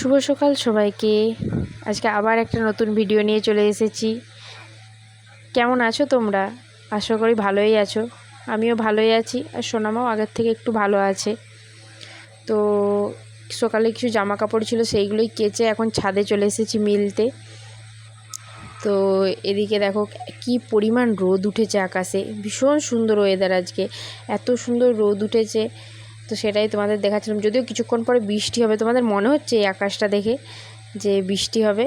শুভ সকাল সবাইকে। আজকে আবার একটা নতুন ভিডিও নিয়ে চলে এসেছি। কেমন আছো তোমরা? আশা করি ভালোই আছো। আমিও ভালোই আছি আর সোনামাও আগের থেকে একটু ভালো আছে। তো সকালে কিছু জামা কাপড় ছিল সেইগুলোই কেচে এখন ছাদে চলে এসেছি মিলতে। তো এদিকে দেখো কি পরিমাণ রোদ উঠেছে আকাশে। ভীষণ সুন্দর ওয়েদার আজকে। এত সুন্দর রোদ উঠেছে। তো সেটাই তোমাদের দেখাচ্ছিলাম। যদিও কিছুক্ষণ পরে বৃষ্টি হবে, তোমাদের মনে হচ্ছে এই আকাশটা দেখে যে বৃষ্টি হবে?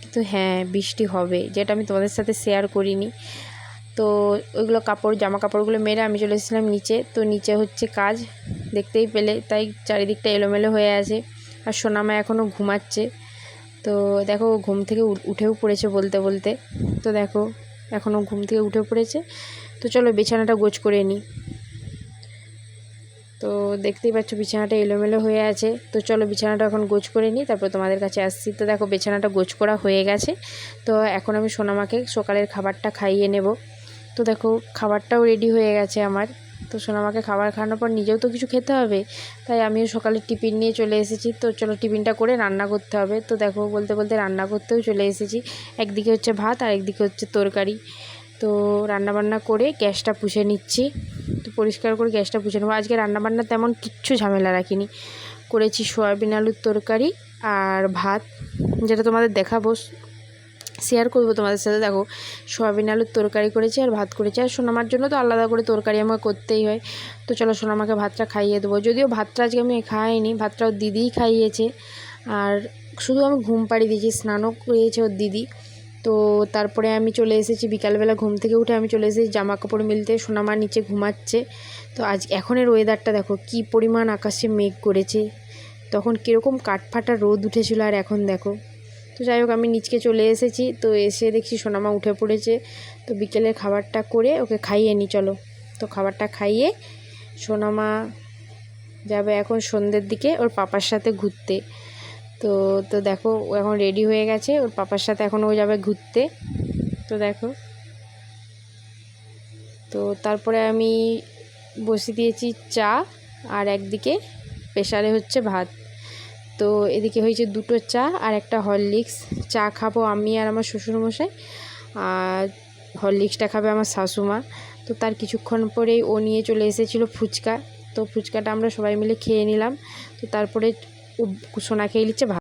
কিন্তু হ্যাঁ বৃষ্টি হবে, যেটা আমি তোমাদের সাথে শেয়ার করিনি। তো ওইগুলো কাপড় জামা কাপড়গুলো মেরে আমি চলে এসেছিলাম নিচে। তো নিচে হচ্ছে কাজ, দেখতেই পেলে, তাই চারিদিকটা এলোমেলো হয়ে আছে। আর সোনামা এখনও ঘুমাচ্ছে। তো দেখো ঘুম থেকে উঠেও পড়েছে বলতে বলতে। তো দেখো এখনও ঘুম থেকে উঠে পড়েছে। তো চলো বিছানাটা গোছ করে নিই তো দেখতেই পাচ্ছ বিছানাটা এলোমেলো হয়ে আছে। তো চলো বিছানাটা এখন গোছ করে নিই, তারপর তোমাদের কাছে আসছি। তো দেখো বিছানাটা গোছ করা হয়ে গেছে। তো এখন আমি সোনামাকে সকালের খাবারটা খাইয়ে নেব। তো দেখো খাবারটাও রেডি হয়ে গেছে আমার। তো সোনামাকে খাবার খাওয়ানোর পর নিজেও তো কিছু খেতে হবে। তাই আমিও সকালে টিফিন নিয়ে চলে এসেছি। তো চলো টিফিনটা করে রান্না করতে হবে। তো দেখো বলতে বলতে রান্না করতেও চলে এসেছি। একদিকে হচ্ছে ভাত আর একদিকে হচ্ছে তরকারি। তো রান্নাবান্না করে গ্যাসটা পুষে নিচ্ছি। পরিষ্কার করে গ্যাসটা পুষে নেব। আজকে রান্নাবান্না তেমন কিচ্ছু ঝামেলা রাখিনি। করেছি সয়াবিন আলুর তরকারি আর ভাত, যেটা তোমাদের দেখাবো শেয়ার করব তোমাদের সাথে। দেখো, সয়াবিন আলুর তরকারি করেছি আর ভাত করেছি। আর সোনামার জন্য তো আলাদা করে তরকারি আমাকে করতেই হয়। তো চলো সোনামাকে ভাতটা খাইয়ে দেবো। যদিও ভাতটা আজকে আমি খাইনি, ভাতটা ওর দিদিই খাইয়েছে। আর শুধু আমি ঘুম পাড়িয়ে দিয়েছি, স্নানও করিয়েছে ওর দিদি। তো তারপরে আমি চলে এসেছি বিকালবেলা ঘুম থেকে উঠে আমি চলে এসেছি জামা কাপড় মিলতে। সোনামা নিচে ঘুমাচ্ছে। তো আজ এখনের ওয়েদারটা দেখো, কি পরিমাণ আকাশে মেঘ করেছে। তখন কীরকম কাঠফাটা রোদ উঠেছিল আর এখন দেখো। তো যাই হোক, আমি নিচকে চলে এসেছি। তো এসে দেখছি সোনামা উঠে পড়েছে। তো বিকেলের খাবারটা করে ওকে খাইয়ে নি, চলো। তো খাবারটা খাইয়ে সোনামা যাবে এখন সন্ধ্যের দিকে ওর পাপার সাথে ঘুরতে। তো তো দেখো, ও এখন রেডি হয়ে গেছে। ওর পাপার সাথে এখন ও যাবে ঘুরতে। তো দেখো। তো তারপরে আমি বসিয়ে দিয়েছি চা, আর একদিকে প্রেশারে হচ্ছে ভাত। তো এদিকে হয়েছে দুটো চা আর একটা হরলিক্স। চা খাব আমি আর আমার শ্বশুরমশাই, আর হরলিক্সটা খাবে আমার শাশুমা। তো তার কিছুক্ষণ পরেই ও নিয়ে চলে এসেছিল ফুচকা। তো ফুচকাটা আমরা সবাই মিলে খেয়ে নিলাম। তো তারপরে সোনা খেয়ে নিচ্ছে ভাত